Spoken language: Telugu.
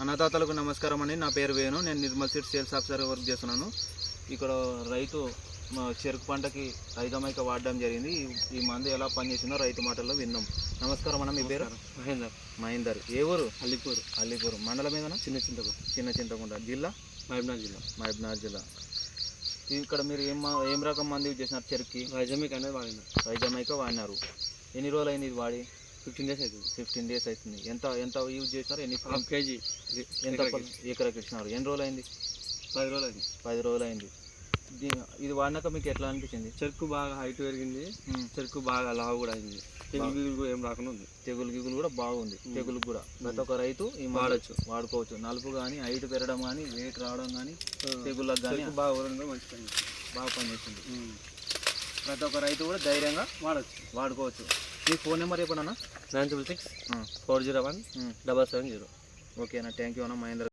అన్నదాతలకు నమస్కారం అండి. నా పేరు వేణు. నేను Nirmal seed sales officer work చేస్తున్నాను. ఇక్కడ రైతు మా చెరుకు పంటకి ఐదమైక వాడడం జరిగింది. ఈ- మందు ఎలా పనిచేసిందో రైతు మాటల్లో విన్నాం. నమస్కారం అన్న మీ పేరు? మహేందర్. మహేందర్. ఏ ఊరు? అల్లిపూర్. అల్లిపూర్. మండలం ఏదన్నా? చిన్న చింతకు చిన్న చింతకుంట జిల్లా? మహబూబ్నగర్ జిల్లా. మహబూబ్నగర్ జిల్లా. ఇక్కడ మీరు ఏం ఏం రకం మందు యూజ్ చేసినారు చెరుకుకి? వైజమిక్ అనేది వాడిన ఐదమైక వాడినారు. ఎన్ని రోజులు అయింది ఇది వాడి? ఫిఫ్టీన్ డేస్ అవుతుంది ఫిఫ్టీన్ డేస్ అవుతుంది ఎంత ఎంత యూజ్ చేసినారు? ఎన్ని హాఫ్ కేజీ. ఎంత ఎకరాకి ఇచ్చినారు? ఎన్ని రోజులు అయింది పది రోజులు అయింది పది రోజులు అయింది ఇది వాడినాక మీకు ఎట్లా అనిపించింది? చెరుకు బాగా హైట్ పెరిగింది. చెరుకు బాగా లావు కూడా అయింది. తెగులు గిగులు కూడా ఏం రాకుండా ఉంది. తెగులు గిగులు కూడా బాగుంది. తెగులు కూడా. ప్రతి ఒక్క రైతు వాడచ్చు. వాడుకోవచ్చు. నలుపు కానీ హైట్ పెరగడం కానీ వెయిట్ రావడం కానీ తెగుళ్ళకి కానీ బాగా బాగా పనిచేస్తుంది ప్రతి ఒక్క రైతు కూడా ధైర్యంగా వాడచ్చు. వాడుకోవచ్చు. మీ ఫోన్ నెంబర్ చెప్పండి అన్న. Nine triple six four zero one double seven zero. Okay అన్న థ్యాంక్ యూ అన్న మహేంద్ర